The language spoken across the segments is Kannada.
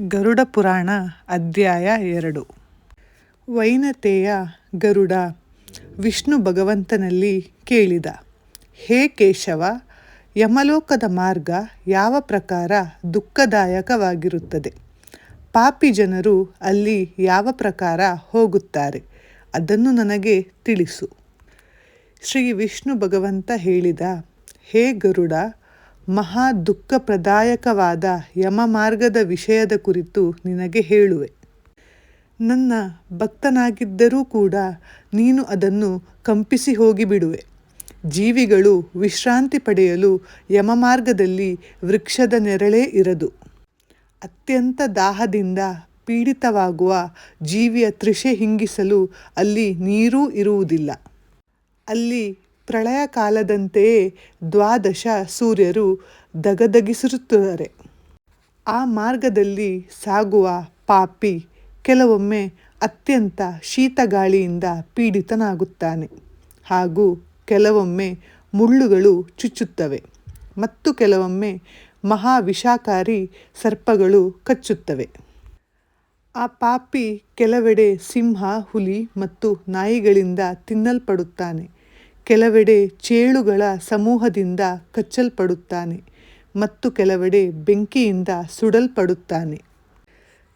ಗರುಡ ಪುರಾಣ ಅಧ್ಯಾಯ ಎರಡು. ವೈನತೆಯ ಗರುಡ ವಿಷ್ಣು ಭಗವಂತನಲ್ಲಿ ಕೇಳಿದ, ಹೇ ಕೇಶವ, ಯಮಲೋಕದ ಮಾರ್ಗ ಯಾವ ಪ್ರಕಾರ ದುಃಖದಾಯಕವಾಗಿರುತ್ತದೆ? ಪಾಪಿ ಜನರು ಅಲ್ಲಿ ಯಾವ ಪ್ರಕಾರ ಹೋಗುತ್ತಾರೆ? ಅದನ್ನು ನನಗೆ ತಿಳಿಸು. ಶ್ರೀ ವಿಷ್ಣು ಭಗವಂತ ಹೇಳಿದ, ಹೇ ಗರುಡ ಮಹಾ ದುಃಖಪ್ರದಾಯಕವಾದ ಯಮಮಾರ್ಗದ ವಿಷಯದ ಕುರಿತು ನಿನಗೆ ಹೇಳುವೆ. ನನ್ನ ಭಕ್ತನಾಗಿದ್ದರೂ ಕೂಡ ನೀನು ಅದನ್ನು ಕಂಪಿಸಿ ಹೋಗಿಬಿಡುವೆ. ಜೀವಿಗಳು ವಿಶ್ರಾಂತಿ ಪಡೆಯಲು ಯಮಮಾರ್ಗದಲ್ಲಿ ವೃಕ್ಷದ ನೆರಳೇ ಇರದು. ಅತ್ಯಂತ ದಾಹದಿಂದ ಪೀಡಿತವಾಗುವ ಜೀವಿಯ ತ್ರಿಷೆ ಹಿಂಗಿಸಲು ಅಲ್ಲಿ ನೀರೂ ಇರುವುದಿಲ್ಲ. ಅಲ್ಲಿ ಪ್ರಳಯ ಕಾಲದಂತೆಯೇ ದ್ವಾದಶ ಸೂರ್ಯರು ದಗದಗಿಸಿರುತ್ತಾರೆ. ಆ ಮಾರ್ಗದಲ್ಲಿ ಸಾಗುವ ಪಾಪಿ ಕೆಲವೊಮ್ಮೆ ಅತ್ಯಂತ ಶೀತಗಾಳಿಯಿಂದ ಪೀಡಿತನಾಗುತ್ತಾನೆ. ಹಾಗೂ ಕೆಲವೊಮ್ಮೆ ಮುಳ್ಳುಗಳು ಚುಚ್ಚುತ್ತವೆ. ಮತ್ತು ಕೆಲವೊಮ್ಮೆ ಮಹಾವಿಷಾಕಾರಿ ಸರ್ಪಗಳು ಕಚ್ಚುತ್ತವೆ. ಆ ಪಾಪಿ ಕೆಲವೆಡೆ ಸಿಂಹ, ಹುಲಿ ಮತ್ತು ನಾಯಿಗಳಿಂದ ತಿನ್ನಲ್ಪಡುತ್ತಾನೆ. ಕೆಲವೆಡೆ ಚೇಳುಗಳ ಸಮೂಹದಿಂದ ಕಚ್ಚಲ್ಪಡುತ್ತಾನೆ ಮತ್ತು ಕೆಲವೆಡೆ ಬೆಂಕಿಯಿಂದ ಸುಡಲ್ಪಡುತ್ತಾನೆ.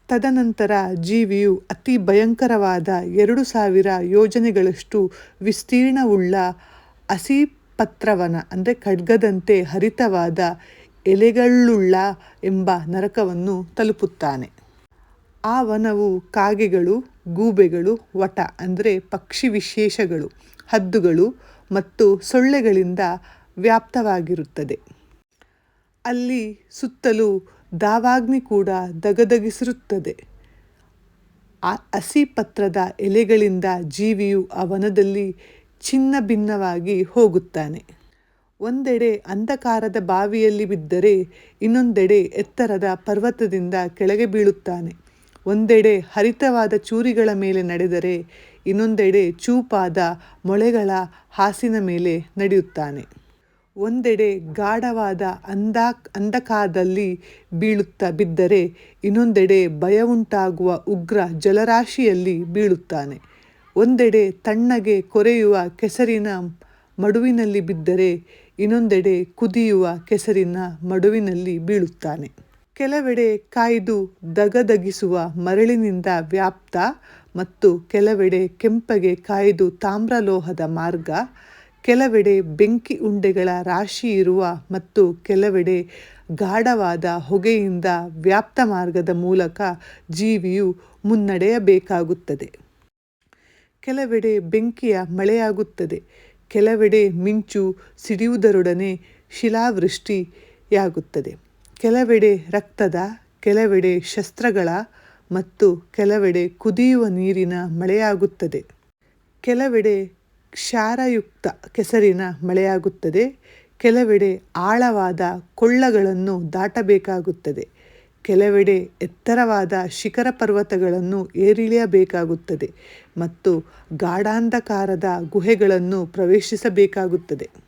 ತದನಂತರ ಜೀವಿಯು ಅತಿ ಭಯಂಕರವಾದ ಎರಡು ಸಾವಿರ ಯೋಜನೆಗಳಷ್ಟು ವಿಸ್ತೀರ್ಣವುಳ್ಳ ಹಸಿಪತ್ರವನ, ಅಂದರೆ ಖಡ್ಗದಂತೆ ಹರಿತವಾದ ಎಲೆಗಳುಳ್ಳ ಎಂಬ ನರಕವನ್ನು ತಲುಪುತ್ತಾನೆ. ಆ ವನವು ಕಾಗೆಗಳು, ಗೂಬೆಗಳು, ವಟ, ಅಂದರೆ ಪಕ್ಷಿ ವಿಶೇಷಗಳು, ಹದ್ದುಗಳು ಮತ್ತು ಸೊಳ್ಳೆಗಳಿಂದ ವ್ಯಾಪ್ತವಾಗಿರುತ್ತದೆ. ಅಲ್ಲಿ ಸುತ್ತಲೂ ದಾವಾಗ್ನಿ ಕೂಡ ದಗದಗಿಸಿರುತ್ತದೆ. ಆ ಹಸಿ ಪತ್ರದ ಎಲೆಗಳಿಂದ ಜೀವಿಯು ಆ ವನದಲ್ಲಿ ಚಿನ್ನ ಭಿನ್ನವಾಗಿ ಹೋಗುತ್ತಾನೆ. ಒಂದೆಡೆ ಅಂಧಕಾರದ ಬಾವಿಯಲ್ಲಿ ಬಿದ್ದರೆ ಇನ್ನೊಂದೆಡೆ ಎತ್ತರದ ಪರ್ವತದಿಂದ ಕೆಳಗೆ ಬೀಳುತ್ತಾನೆ. ಒಂದೆಡೆ ಹರಿತವಾದ ಚೂರಿಗಳ ಮೇಲೆ ನಡೆದರೆ ಇನ್ನೊಂದೆಡೆ ಚೂಪಾದ ಮೊಳೆಗಳ ಹಾಸಿನ ಮೇಲೆ ನಡೆಯುತ್ತಾನೆ. ಒಂದೆಡೆ ಗಾಢವಾದ ಅಂಧಾ, ಅಂಧಕಾರದಲ್ಲಿ ಬೀಳುತ್ತಾ ಬಿದ್ದರೆ ಇನ್ನೊಂದೆಡೆ ಭಯವುಂಟಾಗುವ ಉಗ್ರ ಜಲರಾಶಿಯಲ್ಲಿ ಬೀಳುತ್ತಾನೆ. ಒಂದೆಡೆ ತಣ್ಣಗೆ ಕೊರೆಯುವ ಕೆಸರಿನ ಮಡುವಿನಲ್ಲಿ ಬಿದ್ದರೆ ಇನ್ನೊಂದೆಡೆ ಕುದಿಯುವ ಕೆಸರಿನ ಮಡುವಿನಲ್ಲಿ ಬೀಳುತ್ತಾನೆ. ಕೆಲವೆಡೆ ಕಾಯ್ದು ದಗದಗಿಸುವ ಮರಳಿನಿಂದ ವ್ಯಾಪ್ತ ಮತ್ತು ಕೆಲವೆಡೆ ಕೆಂಪಗೆ ಕಾಯ್ದು ತಾಮ್ರಲೋಹದ ಮಾರ್ಗ, ಕೆಲವೆಡೆ ಬೆಂಕಿ ಉಂಡೆಗಳ ರಾಶಿ ಇರುವ ಮತ್ತು ಕೆಲವೆಡೆ ಗಾಢವಾದ ಹೊಗೆಯಿಂದ ವ್ಯಾಪ್ತ ಮಾರ್ಗದ ಮೂಲಕ ಜೀವಿಯು ಮುನ್ನಡೆಯಬೇಕಾಗುತ್ತದೆ. ಕೆಲವೆಡೆ ಬೆಂಕಿಯ ಮಳೆಯಾಗುತ್ತದೆ, ಕೆಲವೆಡೆ ಮಿಂಚು ಸಿಡಿಯುವುದರೊಡನೆ ಶಿಲಾವೃಷ್ಟಿಯಾಗುತ್ತದೆ. ಕೆಲವೆಡೆ ರಕ್ತದ, ಕೆಲವೆಡೆ ಶಸ್ತ್ರಗಳ ಮತ್ತು ಕೆಲವೆಡೆ ಕುದಿಯುವ ನೀರಿನ ಮಳೆಯಾಗುತ್ತದೆ. ಕೆಲವೆಡೆ ಕ್ಷಾರಯುಕ್ತ ಕೆಸರಿನ ಮಳೆಯಾಗುತ್ತದೆ. ಕೆಲವೆಡೆ ಆಳವಾದ ಕೊಳ್ಳಗಳನ್ನು ದಾಟಬೇಕಾಗುತ್ತದೆ. ಕೆಲವೆಡೆ ಎತ್ತರವಾದ ಶಿಖರ ಪರ್ವತಗಳನ್ನು ಏರಿಳಿಯಬೇಕಾಗುತ್ತದೆ ಮತ್ತು ಗಾಢಾಂಧಕಾರದ ಗುಹೆಗಳನ್ನು ಪ್ರವೇಶಿಸಬೇಕಾಗುತ್ತದೆ.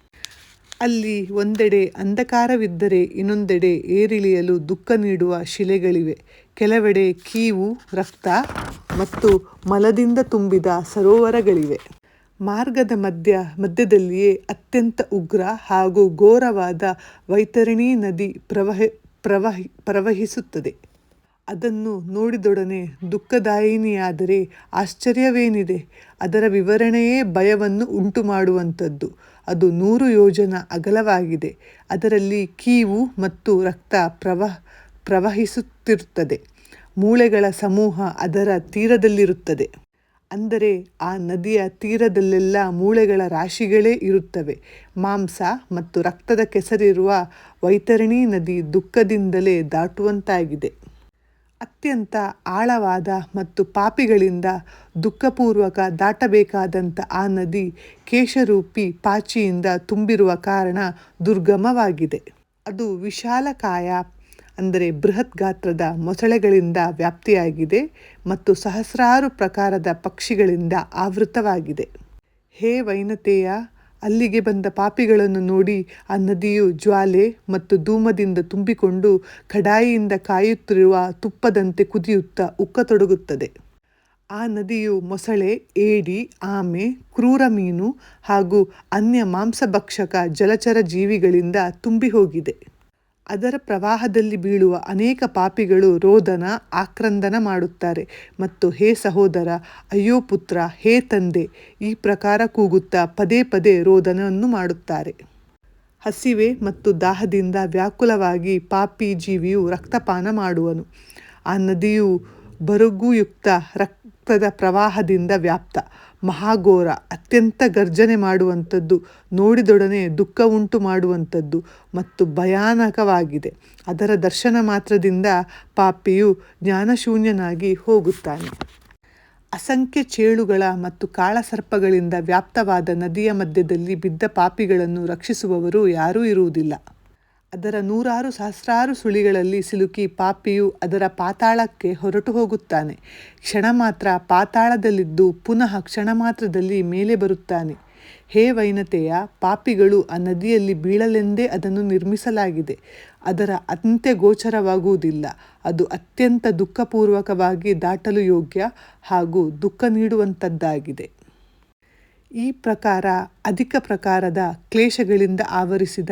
ಅಲ್ಲಿ ಒಂದೆಡೆ ಅಂಧಕಾರವಿದ್ದರೆ ಇನ್ನೊಂದೆಡೆ ಏರಿಳಿಯಲು ದುಃಖ ನೀಡುವ ಶಿಲೆಗಳಿವೆ. ಕೆಲವೆಡೆ ಕೀವು, ರಕ್ತ ಮತ್ತು ಮಲದಿಂದ ತುಂಬಿದ ಸರೋವರಗಳಿವೆ. ಮಾರ್ಗದ ಮಧ್ಯ, ಮಧ್ಯದಲ್ಲಿಯೇ ಅತ್ಯಂತ ಉಗ್ರ ಹಾಗೂ ಘೋರವಾದ ವೈತರಣಿ ನದಿ ಪ್ರವಹ, ಪ್ರವಹಿ, ಪ್ರವಹಿಸುತ್ತದೆ. ಅದನ್ನು ನೋಡಿದೊಡನೆ ದುಃಖದಾಯಿನಿಯಾದರೆ ಆಶ್ಚರ್ಯವೇನಿದೆ. ಅದರ ವಿವರಣೆಯೇ ಭಯವನ್ನು ಉಂಟು ಮಾಡುವಂಥದ್ದು ಅದು ನೂರು ಯೋಜನ ಅಗಲವಾಗಿದೆ. ಅದರಲ್ಲಿ ಕೀವು ಮತ್ತು ರಕ್ತ ಪ್ರವಹ ಪ್ರವಹಿಸುತ್ತಿರುತ್ತದೆ. ಮೂಳೆಗಳ ಸಮೂಹ ಅದರ ತೀರದಲ್ಲಿರುತ್ತದೆ. ಅಂದರೆ ಆ ನದಿಯ ತೀರದಲ್ಲೆಲ್ಲ ಮೂಳೆಗಳ ರಾಶಿಗಳೇ ಇರುತ್ತವೆ. ಮಾಂಸ ಮತ್ತು ರಕ್ತದ ಕೆಸರಿರುವ ವೈತರಣಿ ನದಿ ದುಃಖದಿಂದಲೇ ದಾಟುವಂತಾಗಿದೆ. ಅತ್ಯಂತ ಆಳವಾದ ಮತ್ತು ಪಾಪಿಗಳಿಂದ ದುಃಖಪೂರ್ವಕ ದಾಟಬೇಕಾದಂಥ ಆ ನದಿ ಕೇಶರೂಪಿ ಪಾಚಿಯಿಂದ ತುಂಬಿರುವ ಕಾರಣ ದುರ್ಗಮವಾಗಿದೆ. ಅದು ವಿಶಾಲಕಾಯ, ಅಂದರೆ ಬೃಹತ್ ಗಾತ್ರದ ಮೊಸಳೆಗಳಿಂದ ವ್ಯಾಪ್ತಿಯಾಗಿದೆ ಮತ್ತು ಸಹಸ್ರಾರು ಪ್ರಕಾರದ ಪಕ್ಷಿಗಳಿಂದ ಆವೃತವಾಗಿದೆ. ಹೇ ವೈನತೆಯ ಅಲ್ಲಿಗೆ ಬಂದ ಪಾಪಿಗಳನ್ನು ನೋಡಿ ಆ ನದಿಯು ಜ್ವಾಲೆ ಮತ್ತು ಧೂಮದಿಂದ ತುಂಬಿಕೊಂಡು ಕಡಾಯಿಯಿಂದ ಕಾಯುತ್ತಿರುವ ತುಪ್ಪದಂತೆ ಕುದಿಯುತ್ತಾ ಉಕ್ಕತೊಡಗುತ್ತದೆ. ಆ ನದಿಯು ಮೊಸಳೆ, ಏಡಿ, ಆಮೆ, ಕ್ರೂರ ಮೀನು ಹಾಗೂ ಅನ್ಯ ಮಾಂಸಭಕ್ಷಕ ಜಲಚರ ಜೀವಿಗಳಿಂದ ತುಂಬಿ ಹೋಗಿದೆ ಅದರ ಪ್ರವಾಹದಲ್ಲಿ ಬೀಳುವ ಅನೇಕ ಪಾಪಿಗಳು ರೋದನ ಆಕ್ರಂದನ ಮಾಡುತ್ತಾರೆ. ಮತ್ತು ಹೇ ಸಹೋದರ, ಅಯ್ಯೋ ಪುತ್ರ, ಹೇ ತಂದೆ, ಈ ಪ್ರಕಾರ ಕೂಗುತ್ತಾ ಪದೇ ಪದೇ ರೋದನವನ್ನು ಮಾಡುತ್ತಾರೆ. ಹಸಿವೆ ಮತ್ತು ದಾಹದಿಂದ ವ್ಯಾಕುಲವಾಗಿ ಪಾಪಿ ಜೀವಿಯು ರಕ್ತಪಾನ ಮಾಡುವನು. ಆ ನದಿಯು ಬರುಗುಯುಕ್ತ ರಕ್ತದ ಪ್ರವಾಹದಿಂದ ವ್ಯಾಪ್ತ. ಮಹಾಘೋರ, ಅತ್ಯಂತ ಗರ್ಜನೆ ಮಾಡುವಂಥದ್ದು, ನೋಡಿದೊಡನೆ ದುಃಖ ಉಂಟು ಮಾಡುವಂಥದ್ದು ಮತ್ತು ಭಯಾನಕವಾಗಿದೆ. ಅದರ ದರ್ಶನ ಮಾತ್ರದಿಂದ ಪಾಪಿಯು ಜ್ಞಾನಶೂನ್ಯನಾಗಿ ಹೋಗುತ್ತಾನೆ. ಅಸಂಖ್ಯ ಚೇಳುಗಳ ಮತ್ತು ಕಾಳಸರ್ಪಗಳಿಂದ ವ್ಯಾಪ್ತವಾದ ನದಿಯ ಮಧ್ಯದಲ್ಲಿ ಬಿದ್ದ ಪಾಪಿಗಳನ್ನು ರಕ್ಷಿಸುವವರು ಯಾರೂ ಇರುವುದಿಲ್ಲ. ಅದರ ನೂರಾರು ಸಹಸ್ರಾರು ಸುಳಿಗಳಲ್ಲಿ ಸಿಲುಕಿ ಪಾಪಿಯು ಅದರ ಪಾತಾಳಕ್ಕೆ ಹೊರಟು ಹೋಗುತ್ತಾನೆ. ಕ್ಷಣ ಮಾತ್ರ ಪಾತಾಳದಲ್ಲಿದ್ದು ಪುನಃ ಕ್ಷಣ ಮಾತ್ರದಲ್ಲಿ ಮೇಲೆ ಬರುತ್ತಾನೆ. ಹೇ ವೈನತೆಯ, ಪಾಪಿಗಳು ಆ ನದಿಯಲ್ಲಿ ಬೀಳಲೆಂದೇ ಅದನ್ನು ನಿರ್ಮಿಸಲಾಗಿದೆ. ಅದರ ಅಂತ್ಯ ಗೋಚರವಾಗುವುದಿಲ್ಲ. ಅದು ಅತ್ಯಂತ ದುಃಖಪೂರ್ವಕವಾಗಿ ದಾಟಲು ಯೋಗ್ಯ ಹಾಗೂ ದುಃಖ ನೀಡುವಂಥದ್ದಾಗಿದೆ. ಈ ಪ್ರಕಾರ, ಅಧಿಕ ಪ್ರಕಾರದ ಕ್ಲೇಶಗಳಿಂದ ಆವರಿಸಿದ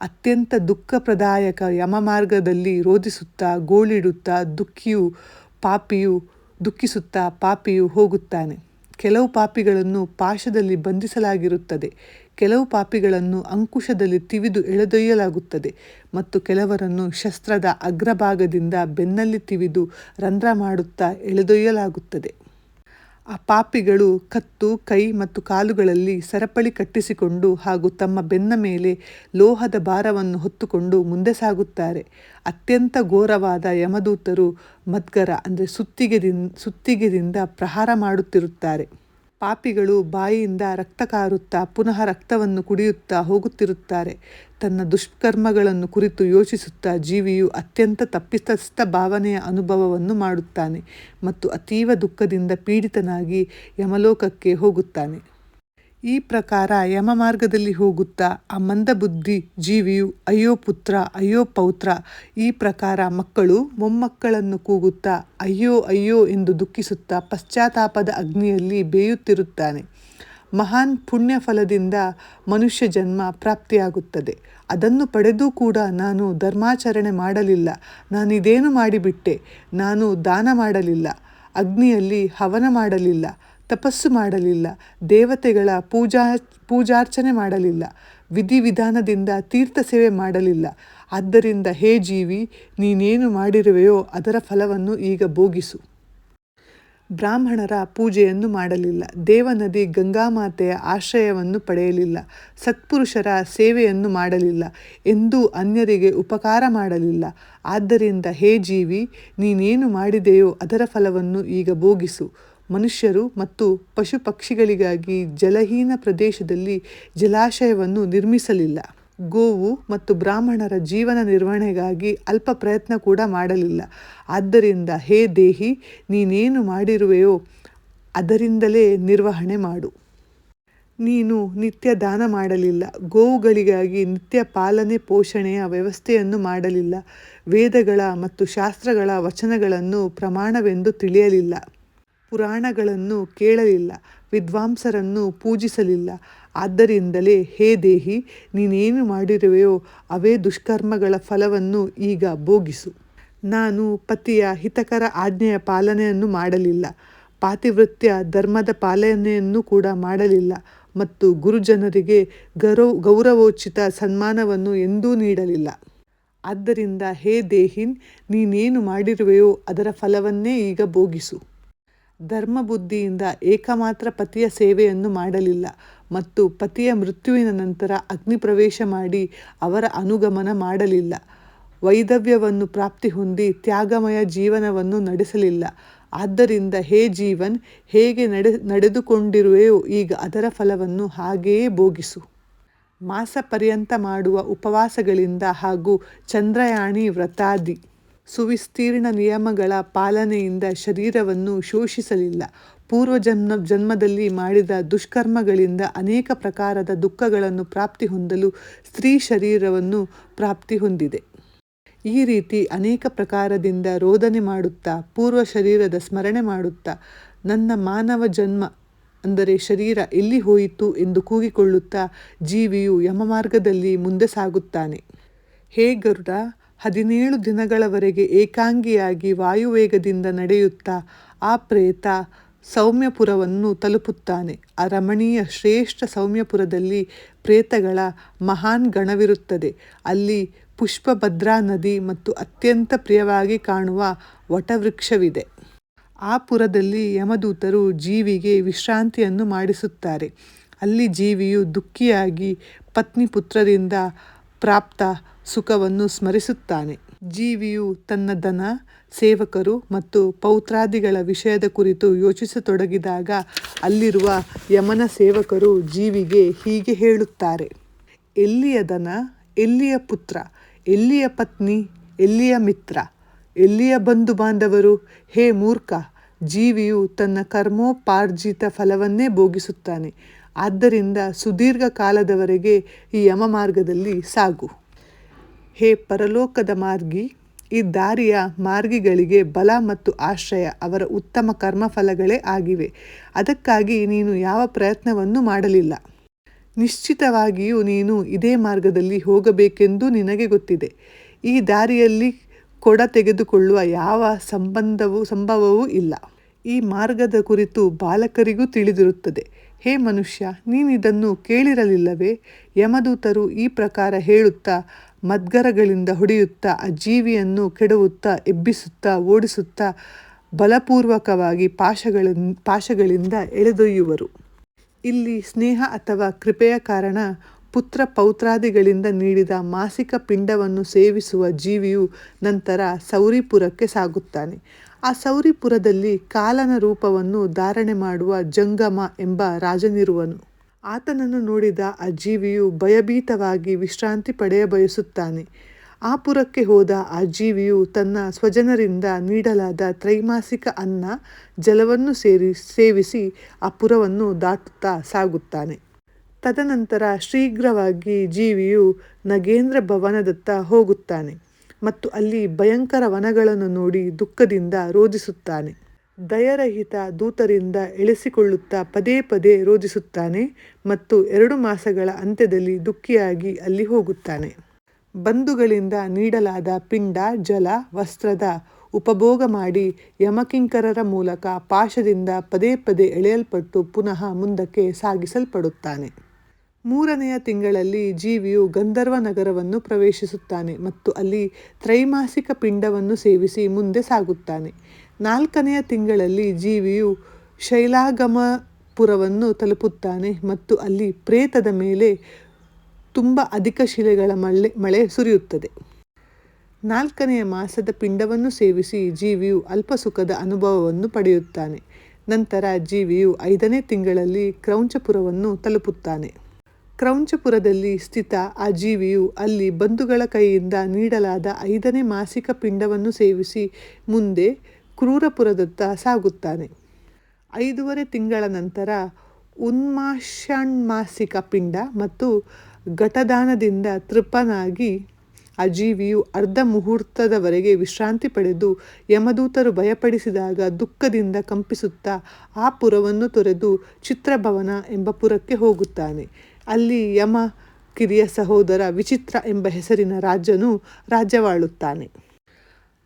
ಅತ್ಯಂತ ದುಃಖಪ್ರದಾಯಕ ಯಮಮಾರ್ಗದಲ್ಲಿ ರೋಧಿಸುತ್ತಾ, ಗೋಳಿಡುತ್ತಾ, ದುಃಖಿಯು ಪಾಪಿಯು, ದುಃಖಿಸುತ್ತಾ ಪಾಪಿಯು ಹೋಗುತ್ತಾನೆ. ಕೆಲವು ಪಾಪಿಗಳನ್ನು ಪಾಶದಲ್ಲಿ ಬಂಧಿಸಲಾಗಿರುತ್ತದೆ. ಕೆಲವು ಪಾಪಿಗಳನ್ನು ಅಂಕುಶದಲ್ಲಿ ತಿವಿದು ಎಳೆದೊಯ್ಯಲಾಗುತ್ತದೆ ಮತ್ತು ಕೆಲವರನ್ನು ಶಸ್ತ್ರದ ಅಗ್ರಭಾಗದಿಂದ ಬೆನ್ನಲ್ಲಿ ತಿವಿದು ರಂಧ್ರ ಮಾಡುತ್ತಾ ಎಳೆದೊಯ್ಯಲಾಗುತ್ತದೆ. ಆ ಪಾಪಿಗಳು ಕತ್ತು, ಕೈ ಮತ್ತು ಕಾಲುಗಳಲ್ಲಿ ಸರಪಳಿ ಕಟ್ಟಿಸಿಕೊಂಡು ಹಾಗೂ ತಮ್ಮ ಬೆನ್ನ ಮೇಲೆ ಲೋಹದ ಭಾರವನ್ನು ಹೊತ್ತುಕೊಂಡು ಮುಂದೆ ಸಾಗುತ್ತಾರೆ. ಅತ್ಯಂತ ಘೋರವಾದ ಯಮದೂತರು ಮದ್ಗರ, ಅಂದರೆ ಸುತ್ತಿಗೆದಿಂದ ಸುತ್ತಿಗೆದಿಂದ ಪ್ರಹಾರ ಮಾಡುತ್ತಿರುತ್ತಾರೆ. ಪಾಪಿಗಳು ಬಾಯಿಯಿಂದ ರಕ್ತ ಕಾರುತ್ತಾ ಪುನಃ ರಕ್ತವನ್ನು ಕುಡಿಯುತ್ತಾ ಹೋಗುತ್ತಿರುತ್ತಾರೆ. ತನ್ನ ದುಷ್ಕರ್ಮಗಳನ್ನು ಕುರಿತು ಯೋಚಿಸುತ್ತಾ ಜೀವಿಯು ಅತ್ಯಂತ ತಪ್ಪಿತಸ್ಥ ಭಾವನೆಯ ಅನುಭವವನ್ನು ಮಾಡುತ್ತಾನೆ ಮತ್ತು ಅತೀವ ದುಃಖದಿಂದ ಪೀಡಿತನಾಗಿ ಯಮಲೋಕಕ್ಕೆ ಹೋಗುತ್ತಾನೆ. ಈ ಪ್ರಕಾರ ಯಮ ಮಾರ್ಗದಲ್ಲಿ ಹೋಗುತ್ತಾ ಆ ಮಂದಬುದ್ಧಿ ಜೀವಿಯು, ಅಯ್ಯೋ ಪುತ್ರ, ಅಯ್ಯೋ ಪೌತ್ರ, ಈ ಪ್ರಕಾರ ಮಕ್ಕಳು ಮೊಮ್ಮಕ್ಕಳನ್ನು ಕೂಗುತ್ತಾ ಅಯ್ಯೋ ಅಯ್ಯೋ ಎಂದು ದುಃಖಿಸುತ್ತಾ ಪಶ್ಚಾತ್ತಾಪದ ಅಗ್ನಿಯಲ್ಲಿ ಬೇಯುತ್ತಿರುತ್ತಾನೆ. ಮಹಾನ್ ಪುಣ್ಯ ಫಲದಿಂದ ಮನುಷ್ಯ ಜನ್ಮ ಪ್ರಾಪ್ತಿಯಾಗುತ್ತದೆ. ಅದನ್ನು ಪಡೆದೂ ಕೂಡ ನಾನು ಧರ್ಮಾಚರಣೆ ಮಾಡಲಿಲ್ಲ. ನಾನಿದೇನು ಮಾಡಿಬಿಟ್ಟೆ? ನಾನು ದಾನ ಮಾಡಲಿಲ್ಲ. ಅಗ್ನಿಯಲ್ಲಿ ಹವನ ಮಾಡಲಿಲ್ಲ. ತಪಸ್ಸು ಮಾಡಲಿಲ್ಲ, ದೇವತೆಗಳ ಪೂಜಾ, ಪೂಜಾರ್ಚನೆ ಮಾಡಲಿಲ್ಲ, ವಿಧಿವಿಧಾನದಿಂದ ತೀರ್ಥ ಸೇವೆ ಮಾಡಲಿಲ್ಲ. ಆದ್ದರಿಂದ ಹೇ ಜೀವಿ, ನೀನೇನು ಮಾಡಿರುವೆಯೋ ಅದರ ಫಲವನ್ನು ಈಗ ಭೋಗಿಸು. ಬ್ರಾಹ್ಮಣರ ಪೂಜೆಯನ್ನು ಮಾಡಲಿಲ್ಲ, ದೇವನದಿ ಗಂಗಾಮಾತೆಯ ಆಶ್ರಯವನ್ನು ಪಡೆಯಲಿಲ್ಲ, ಸತ್ಪುರುಷರ ಸೇವೆಯನ್ನು ಮಾಡಲಿಲ್ಲ, ಎಂದೂ ಅನ್ಯರಿಗೆ ಉಪಕಾರ ಮಾಡಲಿಲ್ಲ. ಆದ್ದರಿಂದ ಹೇ ಜೀವಿ, ನೀನೇನು ಮಾಡಿದೆಯೋ ಅದರ ಫಲವನ್ನು ಈಗ ಭೋಗಿಸು. ಮನುಷ್ಯರು ಮತ್ತು ಪಶು ಪಕ್ಷಿಗಳಿಗಾಗಿ ಜಲಹೀನ ಪ್ರದೇಶದಲ್ಲಿ ಜಲಾಶಯವನ್ನು ನಿರ್ಮಿಸಲಿಲ್ಲ. ಗೋವು ಮತ್ತು ಬ್ರಾಹ್ಮಣರ ಜೀವನ ನಿರ್ವಹಣೆಗಾಗಿ ಅಲ್ಪ ಪ್ರಯತ್ನ ಕೂಡ ಮಾಡಲಿಲ್ಲ. ಆದ್ದರಿಂದ, ಹೇ ದೇಹಿ, ನೀನೇನು ಮಾಡಿರುವೆಯೋ ಅದರಿಂದಲೇ ನಿರ್ವಹಣೆ ಮಾಡು. ನೀನು ನಿತ್ಯ ದಾನ ಮಾಡಲಿಲ್ಲ. ಗೋವುಗಳಿಗಾಗಿ ನಿತ್ಯ ಪಾಲನೆ, ಪೋಷಣೆಯ ವ್ಯವಸ್ಥೆಯನ್ನು ಮಾಡಲಿಲ್ಲ. ವೇದಗಳ ಮತ್ತು ಶಾಸ್ತ್ರಗಳ ವಚನಗಳನ್ನು ಪ್ರಮಾಣವೆಂದು ತಿಳಿಯಲಿಲ್ಲ. ಪುರಾಣಗಳನ್ನು ಕೇಳಲಿಲ್ಲ, ವಿದ್ವಾಂಸರನ್ನು ಪೂಜಿಸಲಿಲ್ಲ. ಆದ್ದರಿಂದಲೇ, ಹೇ ದೇಹಿ, ನೀನೇನು ಮಾಡಿರುವೆಯೋ ಅವೇ ದುಷ್ಕರ್ಮಗಳ ಫಲವನ್ನು ಈಗ ಭೋಗಿಸು. ನಾನು ಪತಿಯ ಹಿತಕರ ಆಜ್ಞೆಯ ಪಾಲನೆಯನ್ನು ಮಾಡಲಿಲ್ಲ. ಪಾತಿವೃತ್ಯ ಧರ್ಮದ ಪಾಲನೆಯನ್ನು ಕೂಡ ಮಾಡಲಿಲ್ಲ ಮತ್ತು ಗುರುಜನರಿಗೆ ಗೌರವ ಗೌರವೋಚಿತ ಸನ್ಮಾನವನ್ನು ಎಂದೂ ನೀಡಲಿಲ್ಲ. ಆದ್ದರಿಂದ ಹೇ ದೇಹಿನ್ ನೀನೇನು ಮಾಡಿರುವೆಯೋ ಅದರ ಫಲವನ್ನೇ ಈಗ ಭೋಗಿಸು. ಧರ್ಮಬುದ್ಧಿಯಿಂದ ಏಕಮಾತ್ರ ಪತಿಯ ಸೇವೆಯನ್ನು ಮಾಡಲಿಲ್ಲ ಮತ್ತು ಪತಿಯ ಮೃತ್ಯುವಿನ ನಂತರ ಅಗ್ನಿ ಪ್ರವೇಶ ಮಾಡಿ ಅವರ ಅನುಗಮನ ಮಾಡಲಿಲ್ಲ. ವೈದವ್ಯವನ್ನು ಪ್ರಾಪ್ತಿ ಹೊಂದಿ ತ್ಯಾಗಮಯ ಜೀವನವನ್ನು ನಡೆಸಲಿಲ್ಲ. ಆದ್ದರಿಂದ ಹೇ ಜೀವನ್, ಹೇಗೆ ನಡೆ ನಡೆದುಕೊಂಡಿರುವೆಯೋ ಈಗ ಅದರ ಫಲವನ್ನು ಹಾಗೆಯೇ ಭೋಗಿಸು. ಮಾಸ ಪರ್ಯಂತ ಮಾಡುವ ಉಪವಾಸಗಳಿಂದ ಹಾಗೂ ಚಂದ್ರಯಾಣಿ ವ್ರತಾದಿ ಸುವಿಸ್ತೀರ್ಣ ನಿಯಮಗಳ ಪಾಲನೆಯಿಂದ ಶರೀರವನ್ನು ಶೋಷಿಸಲಿಲ್ಲ. ಪೂರ್ವ ಜನ್ಮ ಜನ್ಮದಲ್ಲಿ ಮಾಡಿದ ದುಷ್ಕರ್ಮಗಳಿಂದ ಅನೇಕ ಪ್ರಕಾರದ ದುಃಖಗಳನ್ನು ಪ್ರಾಪ್ತಿ ಹೊಂದಲು ಸ್ತ್ರೀ ಶರೀರವನ್ನು ಪ್ರಾಪ್ತಿ ಹೊಂದಿದೆ. ಈ ರೀತಿ ಅನೇಕ ಪ್ರಕಾರದಿಂದ ರೋದನೆ ಮಾಡುತ್ತಾ, ಪೂರ್ವ ಶರೀರದ ಸ್ಮರಣೆ ಮಾಡುತ್ತಾ, ನನ್ನ ಮಾನವ ಜನ್ಮ ಅಂದರೆ ಶರೀರ ಎಲ್ಲಿ ಹೋಯಿತು ಎಂದು ಕೂಗಿಕೊಳ್ಳುತ್ತಾ ಜೀವಿಯು ಯಮಮಾರ್ಗದಲ್ಲಿ ಮುಂದೆ ಸಾಗುತ್ತಾನೆ. ಹೇ ಗರುಡ ಹದಿನೇಳು ದಿನಗಳವರೆಗೆ ಏಕಾಂಗಿಯಾಗಿ ವಾಯುವೇಗದಿಂದ ನಡೆಯುತ್ತಾ, ಆ ಪ್ರೇತ ಸೌಮ್ಯಪುರವನ್ನು ತಲುಪುತ್ತಾನೆ. ಆ ರಮಣೀಯ ಶ್ರೇಷ್ಠ ಸೌಮ್ಯಪುರದಲ್ಲಿ ಪ್ರೇತಗಳ ಮಹಾನ್ ಗಣವಿರುತ್ತದೆ. ಅಲ್ಲಿ ಪುಷ್ಪಭದ್ರಾ ನದಿ ಮತ್ತು ಅತ್ಯಂತ ಪ್ರಿಯವಾಗಿ ಕಾಣುವ ವಟವೃಕ್ಷವಿದೆ. ಆ ಪುರದಲ್ಲಿ ಯಮದೂತರು ಜೀವಿಗೆ ವಿಶ್ರಾಂತಿಯನ್ನು ಮಾಡಿಸುತ್ತಾರೆ. ಅಲ್ಲಿ ಜೀವಿಯು ದುಃಖಿಯಾಗಿ ಪತ್ನಿ ಪುತ್ರರಿಂದ ಪ್ರಾಪ್ತ ಸುಖವನ್ನು ಸ್ಮರಿಸುತ್ತಾನೆ. ಜೀವಿಯು ತನ್ನ ದನ ಸೇವಕರು ಮತ್ತು ಪೌತ್ರಾದಿಗಳ ವಿಷಯದ ಕುರಿತು ಯೋಚಿಸತೊಡಗಿದಾಗ ಅಲ್ಲಿರುವ ಯಮನ ಸೇವಕರು ಜೀವಿಗೆ ಹೀಗೆ ಹೇಳುತ್ತಾರೆ. ಎಲ್ಲಿಯ ದನ ಎಲ್ಲಿಯ ಪುತ್ರ, ಎಲ್ಲಿಯ ಪತ್ನಿ, ಎಲ್ಲಿಯ ಮಿತ್ರ, ಎಲ್ಲಿಯ ಬಂಧು ಬಾಂಧವರು ಹೇ ಮೂರ್ಖ! ಜೀವಿಯು ತನ್ನ ಕರ್ಮೋಪಾರ್ಜಿತ ಫಲವನ್ನೇ ಭೋಗಿಸುತ್ತಾನೆ. ಆದ್ದರಿಂದ ಸುದೀರ್ಘ ಕಾಲದವರೆಗೆ ಈ ಯಮ ಮಾರ್ಗದಲ್ಲಿ ಸಾಗು. ಹೇ ಪರಲೋಕದ ಮಾರ್ಗಿ, ಈ ದಾರಿಯ ಮಾರ್ಗಿಗಳಿಗೆ ಬಲ ಮತ್ತು ಆಶ್ರಯ ಅವರ ಉತ್ತಮ ಕರ್ಮಫಲಗಳೇ ಆಗಿವೆ. ಅದಕ್ಕಾಗಿ ನೀನು ಯಾವ ಪ್ರಯತ್ನವನ್ನು ಮಾಡಲಿಲ್ಲ. ನಿಶ್ಚಿತವಾಗಿಯೂ ನೀನು ಇದೇ ಮಾರ್ಗದಲ್ಲಿ ಹೋಗಬೇಕೆಂದು ನಿನಗೆ ಗೊತ್ತಿದೆ. ಈ ದಾರಿಯಲ್ಲಿ ಕೊಡ ತೆಗೆದುಕೊಳ್ಳುವ ಯಾವ ಸಂಬಂಧವೂ, ಸಂಭವವೂ ಇಲ್ಲ. ಈ ಮಾರ್ಗದ ಕುರಿತು ಬಾಲಕರಿಗೂ ತಿಳಿದಿರುತ್ತದೆ. ಹೇ ಮನುಷ್ಯ, ನೀನಿದನ್ನು ಕೇಳಿರಲಿಲ್ಲವೇ? ಯಮದೂತರು ಈ ಪ್ರಕಾರ ಹೇಳುತ್ತಾ, ಮದ್ಗರಗಳಿಂದ ಹೊಡೆಯುತ್ತಾ ಆ ಜೀವಿಯನ್ನು ಕೆಡವುತ್ತಾ, ಎಬ್ಬಿಸುತ್ತಾ, ಓಡಿಸುತ್ತಾ, ಬಲಪೂರ್ವಕವಾಗಿ ಪಾಶಗಳ ಪಾಶಗಳಿಂದ ಎಳೆದೊಯ್ಯುವರು. ಇಲ್ಲಿ ಸ್ನೇಹ ಅಥವಾ ಕೃಪೆಯ ಕಾರಣ ಪುತ್ರ ಪೌತ್ರಾದಿಗಳಿಂದ ನೀಡಿದ ಮಾಸಿಕ ಪಿಂಡವನ್ನು ಸೇವಿಸುವ ಜೀವಿಯು ನಂತರ ಸೌರಿಪುರಕ್ಕೆ ಸಾಗುತ್ತಾನೆ. ಆ ಸೌರಿಪುರದಲ್ಲಿ ಕಾಲನ ರೂಪವನ್ನು ಧಾರಣೆ ಮಾಡುವ ಜಂಗಮ ಎಂಬ ರಾಜನಿರುವನು. ಆತನನ್ನು ನೋಡಿದ ಆ ಜೀವಿಯು ಭಯಭೀತವಾಗಿ ವಿಶ್ರಾಂತಿ ಪಡೆಯ ಬಯಸುತ್ತಾನೆ. ಆ ಪುರಕ್ಕೆ ಹೋದ ಆ ಜೀವಿಯು ತನ್ನ ಸ್ವಜನರಿಂದ ನೀಡಲಾದ ತ್ರೈಮಾಸಿಕ ಅನ್ನ, ಜಲವನ್ನು ಸೇರಿ, ಸೇವಿಸಿ ಆ ಪುರವನ್ನು ದಾಟುತ್ತಾ ಸಾಗುತ್ತಾನೆ. ತದನಂತರ ಶೀಘ್ರವಾಗಿ ಜೀವಿಯು ನಗೇಂದ್ರ ಭವನದತ್ತ ಹೋಗುತ್ತಾನೆ. ಮತ್ತು ಅಲ್ಲಿ ಭಯಂಕರ ವನಗಳನ್ನು ನೋಡಿ ದುಃಖದಿಂದ ರೋಧಿಸುತ್ತಾನೆ ದಯರಹಿತ ದೂತರಿಂದ ಎಳೆಸಿಕೊಳ್ಳುತ್ತಾ ಪದೇ ಪದೇ ರೋಧಿಸುತ್ತಾನೆ ಮತ್ತು ಎರಡು ಮಾಸಗಳ ಅಂತ್ಯದಲ್ಲಿ ದುಃಖಿಯಾಗಿ ಅಲ್ಲಿ ಹೋಗುತ್ತಾನೆ. ಬಂಧುಗಳಿಂದ ನೀಡಲಾದ ಪಿಂಡ, ಜಲ, ವಸ್ತ್ರದ ಉಪಭೋಗ ಮಾಡಿ ಯಮಕಿಂಕರರ ಮೂಲಕ ಪಾಶದಿಂದ ಪದೇ ಪದೇ ಎಳೆಯಲ್ಪಟ್ಟು ಪುನಃ ಮುಂದಕ್ಕೆ ಸಾಗಿಸಲ್ಪಡುತ್ತಾನೆ. ಮೂರನೆಯ ತಿಂಗಳಲ್ಲಿ ಜೀವಿಯು ಗಂಧರ್ವ ನಗರವನ್ನು ಪ್ರವೇಶಿಸುತ್ತಾನೆ ಮತ್ತು ಅಲ್ಲಿ ತ್ರೈಮಾಸಿಕ ಪಿಂಡವನ್ನು ಸೇವಿಸಿ ಮುಂದೆ ಸಾಗುತ್ತಾನೆ. ನಾಲ್ಕನೆಯ ತಿಂಗಳಲ್ಲಿ ಜೀವಿಯು ಶೈಲಾಗಮಪುರವನ್ನು ತಲುಪುತ್ತಾನೆ ಮತ್ತು ಅಲ್ಲಿ ಪ್ರೇತದ ಮೇಲೆ ತುಂಬ ಅಧಿಕ ಶಿಲೆಗಳ ಮಳೆ ಮಳೆ ಸುರಿಯುತ್ತದೆ. ನಾಲ್ಕನೆಯ ಮಾಸದ ಪಿಂಡವನ್ನು ಸೇವಿಸಿ ಜೀವಿಯು ಅಲ್ಪ ಸುಖದ ಅನುಭವವನ್ನು ಪಡೆಯುತ್ತಾನೆ. ನಂತರ ಜೀವಿಯು ಐದನೇ ತಿಂಗಳಲ್ಲಿ ಕ್ರೌಂಚಪುರವನ್ನು ತಲುಪುತ್ತಾನೆ. ಕ್ರೌಂಚಪುರದಲ್ಲಿ ಸ್ಥಿತ ಆ ಜೀವಿಯು ಅಲ್ಲಿ ಬಂಧುಗಳ ಕೈಯಿಂದ ನೀಡಲಾದ ಐದನೇ ಮಾಸಿಕ ಪಿಂಡವನ್ನು ಸೇವಿಸಿ ಮುಂದೆ ಕ್ರೂರಪುರದತ್ತ ಸಾಗುತ್ತಾನೆ. ಐದೂವರೆ ತಿಂಗಳ ನಂತರ ಉನ್ಮಾಷಾಣ್ಮಾಸಿಕ ಪಿಂಡ ಮತ್ತು ಘಟದಾನದಿಂದ ತೃಪ್ತನಾಗಿ ಆ ಜೀವಿಯು ಅರ್ಧ ಮುಹೂರ್ತದವರೆಗೆ ವಿಶ್ರಾಂತಿ ಪಡೆದು ಯಮದೂತರು ಭಯಪಡಿಸಿದಾಗ ದುಃಖದಿಂದ ಕಂಪಿಸುತ್ತಾ ಆ ಪುರವನ್ನು ತೊರೆದು ಚಿತ್ರಭವನ ಎಂಬ ಪುರಕ್ಕೆ ಹೋಗುತ್ತಾನೆ. ಅಲ್ಲಿ ಯಮ ಕಿರಿಯ ಸಹೋದರ ವಿಚಿತ್ರ ಎಂಬ ಹೆಸರಿನ ರಾಜನು ರಾಜ್ಯವಾಳುತ್ತಾನೆ.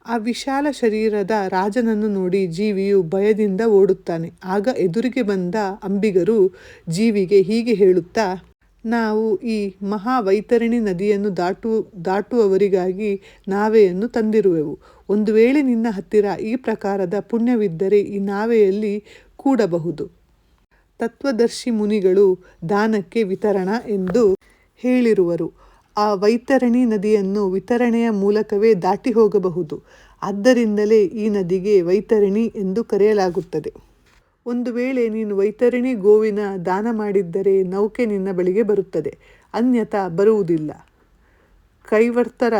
ಆ ವಿಶಾಲ ಶರೀರದ ರಾಜನನ್ನು ನೋಡಿ ಜೀವಿಯು ಭಯದಿಂದ ಓಡುತ್ತಾನೆ. ಆಗ ಎದುರಿಗೆ ಬಂದ ಅಂಬಿಗರು ಜೀವಿಗೆ ಹೀಗೆ ಹೇಳುತ್ತಾ, ನಾವು ಈ ಮಹಾವೈತರಣಿ ನದಿಯನ್ನು ದಾಟು, ದಾಟುವವರಿಗಾಗಿ ನಾವೆಯನ್ನು ತಂದಿರುವೆವು. ಒಂದು ವೇಳೆ ನಿನ್ನ ಹತ್ತಿರ ಈ ಪ್ರಕಾರದ ಪುಣ್ಯವಿದ್ದರೆ ಈ ನಾವೆಯಲ್ಲಿ ಕೂಡಬಹುದು. ತತ್ವದರ್ಶಿ ಮುನಿಗಳು ದಾನಕ್ಕೆ ವಿತರಣ ಎಂದು ಹೇಳಿರುವರು. ಆ ವೈತರಣಿ ನದಿಯನ್ನು ವಿತರಣೆಯ ಮೂಲಕವೇ ದಾಟಿ ಹೋಗಬಹುದು. ಆದ್ದರಿಂದಲೇ ಈ ನದಿಗೆ ವೈತರಣಿ ಎಂದು ಕರೆಯಲಾಗುತ್ತದೆ. ಒಂದು ವೇಳೆ ನೀನು ವೈತರಣಿ ಗೋವಿನ ದಾನ ಮಾಡಿದ್ದರೆ ನೌಕೆ ನಿನ್ನ ಬಳಿಗೆ ಬರುತ್ತದೆ. ಅನ್ಯಥಾ ಬರುವುದಿಲ್ಲ. ಕೈವರ್ತರ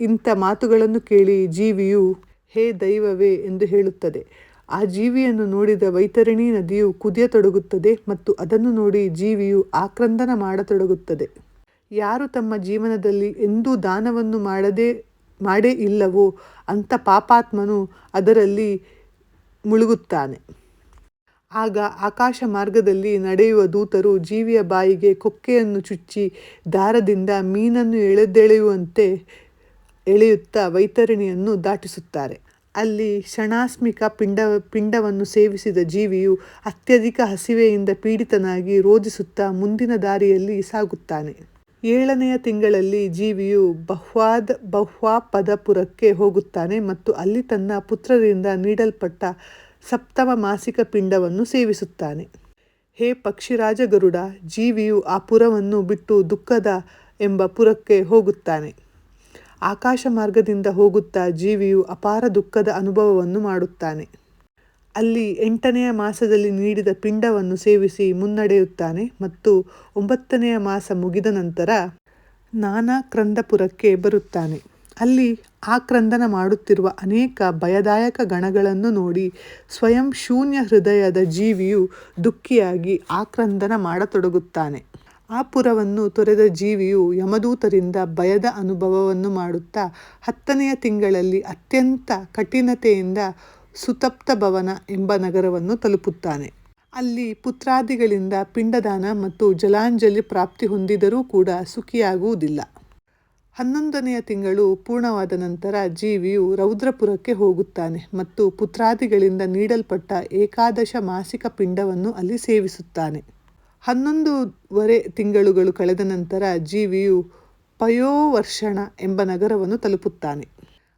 ಇಂಥ ಮಾತುಗಳನ್ನು ಕೇಳಿ ಜೀವಿಯು, ಹೇ ದೈವವೇ ಎಂದು ಹೇಳುತ್ತದೆ. ಆ ಜೀವಿಯನ್ನು ನೋಡಿದ ವೈತರಣಿ ನದಿಯು ಕುದಿಯತೊಡಗುತ್ತದೆ ಮತ್ತು ಅದನ್ನು ನೋಡಿ ಜೀವಿಯು ಆಕ್ರಂದನ ಮಾಡತೊಡಗುತ್ತದೆ. ಯಾರು ತಮ್ಮ ಜೀವನದಲ್ಲಿ ಎಂದೂ ದಾನವನ್ನು ಮಾಡದೇ, ಮಾಡೇ ಇಲ್ಲವೋ ಅಂಥ ಪಾಪಾತ್ಮನು ಅದರಲ್ಲಿ ಮುಳುಗುತ್ತಾನೆ. ಆಗ ಆಕಾಶ ಮಾರ್ಗದಲ್ಲಿ ನಡೆಯುವ ದೂತರು ಜೀವಿಯ ಬಾಯಿಗೆ ಕೊಕ್ಕೆಯನ್ನು ಚುಚ್ಚಿ ದಾರದಿಂದ ಮೀನನ್ನು ಎಳೆದೆಳೆಯುವಂತೆ ಎಳೆಯುತ್ತಾ ವೈತರಣಿಯನ್ನು ದಾಟಿಸುತ್ತಾರೆ. ಅಲ್ಲಿ ಕ್ಷಣಾಸ್ಮಿಕ ಪಿಂಡ, ಪಿಂಡವನ್ನು ಸೇವಿಸಿದ ಜೀವಿಯು ಅತ್ಯಧಿಕ ಹಸಿವೆಯಿಂದ ಪೀಡಿತನಾಗಿ ರೋಧಿಸುತ್ತಾ ಮುಂದಿನ ದಾರಿಯಲ್ಲಿ ಸಾಗುತ್ತಾನೆ. ಏಳನೆಯ ತಿಂಗಳಲ್ಲಿ ಜೀವಿಯು ಬಹ್ವಾದ ಪದಪುರಕ್ಕೆ ಹೋಗುತ್ತಾನೆ ಮತ್ತು ಅಲ್ಲಿ ತನ್ನ ಪುತ್ರರಿಂದ ನೀಡಲ್ಪಟ್ಟ ಸಪ್ತಮ ಮಾಸಿಕ ಪಿಂಡವನ್ನು ಸೇವಿಸುತ್ತಾನೆ. ಹೇ ಪಕ್ಷಿರಾಜ ಗರುಡ ಜೀವಿಯು ಆ ಪುರವನ್ನು ಬಿಟ್ಟು ದುಃಖದ ಎಂಬ ಪುರಕ್ಕೆ ಹೋಗುತ್ತಾನೆ. ಆಕಾಶ ಮಾರ್ಗದಿಂದ ಹೋಗುತ್ತಾ ಜೀವಿಯು ಅಪಾರ ದುಃಖದ ಅನುಭವವನ್ನು ಮಾಡುತ್ತಾನೆ. ಅಲ್ಲಿ ಎಂಟನೆಯ ಮಾಸದಲ್ಲಿ ನೀಡಿದ ಪಿಂಡವನ್ನು ಸೇವಿಸಿ ಮುನ್ನಡೆಯುತ್ತಾನೆ ಮತ್ತು ಒಂಬತ್ತನೆಯ ಮಾಸ ಮುಗಿದ ನಂತರ ನಾನಾ ಕ್ರಂದಪುರಕ್ಕೆ ಬರುತ್ತಾನೆ. ಅಲ್ಲಿ ಆಕ್ರಂದನ ಮಾಡುತ್ತಿರುವ ಅನೇಕ ಭಯದಾಯಕ ಗಣಗಳನ್ನು ನೋಡಿ ಸ್ವಯಂ ಶೂನ್ಯ ಹೃದಯದ ಜೀವಿಯು ದುಃಖಿಯಾಗಿ ಆಕ್ರಂದನ ಮಾಡತೊಡಗುತ್ತಾನೆ. ಆ ಪುರವನ್ನು ತೊರೆದ ಜೀವಿಯು ಯಮದೂತರಿಂದ ಭಯದ ಅನುಭವವನ್ನು ಮಾಡುತ್ತಾ ಹತ್ತನೆಯ ತಿಂಗಳಲ್ಲಿ ಅತ್ಯಂತ ಕಠಿಣತೆಯಿಂದ ಸುತಪ್ತ ಭವನ ಎಂಬ ನಗರವನ್ನು ತಲುಪುತ್ತಾನೆ. ಅಲ್ಲಿ ಪುತ್ರಾದಿಗಳಿಂದ ಪಿಂಡದಾನ ಮತ್ತು ಜಲಾಂಜಲಿ ಪ್ರಾಪ್ತಿ ಹೊಂದಿದರೂ ಕೂಡ ಸುಖಿಯಾಗುವುದಿಲ್ಲ. ಹನ್ನೊಂದನೆಯ ತಿಂಗಳು ಪೂರ್ಣವಾದ ನಂತರ ಜೀವಿಯು ರೌದ್ರಪುರಕ್ಕೆ ಹೋಗುತ್ತಾನೆ ಮತ್ತು ಪುತ್ರಾದಿಗಳಿಂದ ನೀಡಲ್ಪಟ್ಟ ಏಕಾದಶ ಮಾಸಿಕ ಪಿಂಡವನ್ನು ಅಲ್ಲಿ ಸೇವಿಸುತ್ತಾನೆ. ಹನ್ನೊಂದೂವರೆ ತಿಂಗಳುಗಳು ಕಳೆದ ನಂತರ ಜೀವಿಯು ಪಯೋವರ್ಷಣ ಎಂಬ ನಗರವನ್ನು ತಲುಪುತ್ತಾನೆ.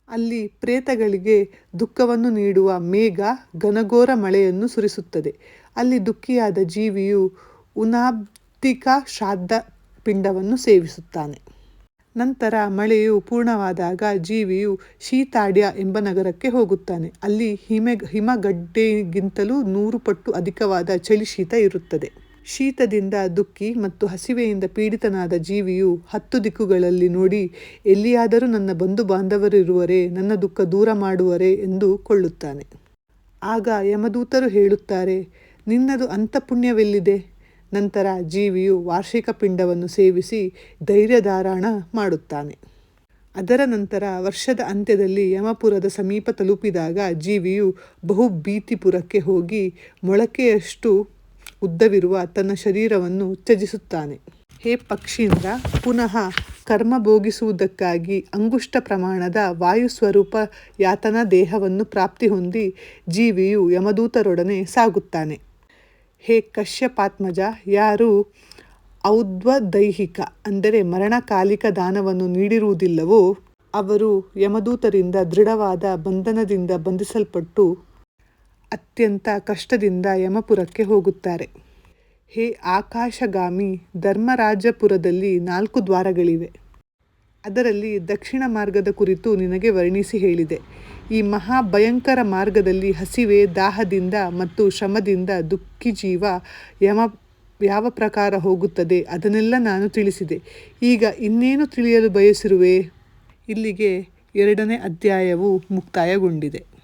ಅಲ್ಲಿ ಪ್ರೇತಗಳಿಗೆ ದುಃಖವನ್ನು ನೀಡುವ ಮೇಘ ಘನಘೋರ ಮಳೆಯನ್ನು ಸುರಿಸುತ್ತದೆ. ಅಲ್ಲಿ ದುಃಖಿಯಾದ ಜೀವಿಯು ಉನಾಬ್ದಿಕ ಶ್ರಾದ್ದ ಪಿಂಡವನ್ನು ಸೇವಿಸುತ್ತಾನೆ. ನಂತರ ಮಳೆಯು ಪೂರ್ಣವಾದಾಗ ಜೀವಿಯು ಶೀತಾಡ್ಯ ಎಂಬ ನಗರಕ್ಕೆ ಹೋಗುತ್ತಾನೆ. ಅಲ್ಲಿ ಹಿಮೆ ಹಿಮಗಡ್ಡೆಗಿಂತಲೂ ನೂರು ಪಟ್ಟು ಅಧಿಕವಾದ ಚಳಿ ಶೀತ ಇರುತ್ತದೆ. ಶೀತದಿಂದ ದುಃಖಿ ಮತ್ತು ಹಸಿವೆಯಿಂದ ಪೀಡಿತನಾದ ಜೀವಿಯು ಹತ್ತು ದಿಕ್ಕುಗಳಲ್ಲಿ ನೋಡಿ, ಎಲ್ಲಿಯಾದರೂ ನನ್ನ ಬಂಧು ಬಾಂಧವರಿರುವರೆ, ನನ್ನ ದುಃಖ ದೂರ ಮಾಡುವರೆ ಎಂದು ಕೊಳ್ಳುತ್ತಾನೆ. ಆಗ ಯಮದೂತರು ಹೇಳುತ್ತಾರೆ, ನಿನ್ನದು ಅಂಥ ಪುಣ್ಯವೆಲ್ಲಿದೆ ನಂತರ ಜೀವಿಯು ವಾರ್ಷಿಕ ಪಿಂಡವನ್ನು ಸೇವಿಸಿ ಧೈರ್ಯಧಾರಾಣ ಮಾಡುತ್ತಾನೆ. ಅದರ ನಂತರ ವರ್ಷದ ಅಂತ್ಯದಲ್ಲಿ ಯಮಪುರದ ಸಮೀಪ ತಲುಪಿದಾಗ ಜೀವಿಯು ಬಹು ಭೀತಿಪುರಕ್ಕೆ ಹೋಗಿ ಮೊಳಕೆಯಷ್ಟು ಉದ್ದವಿರುವ ತನ್ನ ಶರೀರವನ್ನು ತ್ಯಜಿಸುತ್ತಾನೆ. ಹೇ ಪಕ್ಷೀಂದ್ರ, ಪುನಃ ಕರ್ಮ ಭೋಗಿಸುವುದಕ್ಕಾಗಿ ಅಂಗುಷ್ಟ ಪ್ರಮಾಣದ ವಾಯುಸ್ವರೂಪ ಯಾತನ ದೇಹವನ್ನು ಪ್ರಾಪ್ತಿ ಹೊಂದಿ ಜೀವಿಯು ಯಮದೂತರೊಡನೆ ಸಾಗುತ್ತಾನೆ. ಹೇ ಕಶ್ಯಪಾತ್ಮಜ, ಯಾರು ಔದ್ವದೈಹಿಕ ಅಂದರೆ ಮರಣಕಾಲಿಕ ದಾನವನ್ನು ನೀಡಿರುವುದಿಲ್ಲವೋ, ಅವರು ಯಮದೂತರಿಂದ ದೃಢವಾದ ಬಂಧನದಿಂದ ಬಂಧಿಸಲ್ಪಟ್ಟು ಅತ್ಯಂತ ಕಷ್ಟದಿಂದ ಯಮಪುರಕ್ಕೆ ಹೋಗುತ್ತಾರೆ. ಹೇ ಆಕಾಶಗಾಮಿ, ಧರ್ಮರಾಜಪುರದಲ್ಲಿ ನಾಲ್ಕು ದ್ವಾರಗಳಿವೆ. ಅದರಲ್ಲಿ ದಕ್ಷಿಣ ಮಾರ್ಗದ ಕುರಿತು ನಿನಗೆ ವರ್ಣಿಸಿ ಹೇಳಿದೆ. ಈ ಮಹಾ ಭಯಂಕರ ಮಾರ್ಗದಲ್ಲಿ ಹಸಿವೆ, ದಾಹದಿಂದ ಮತ್ತು ಶ್ರಮದಿಂದ ದುಃಖಿ ಜೀವ ಯಮ, ಯಾವ ಪ್ರಕಾರ ಹೋಗುತ್ತದೆ ಅದನ್ನೆಲ್ಲ ನಾನು ತಿಳಿಸಿದೆ. ಈಗ ಇನ್ನೇನು ತಿಳಿಯಲು ಬಯಸಿರುವೆ? ಇಲ್ಲಿಗೆ ಎರಡನೇ ಅಧ್ಯಾಯವು ಮುಕ್ತಾಯಗೊಂಡಿದೆ.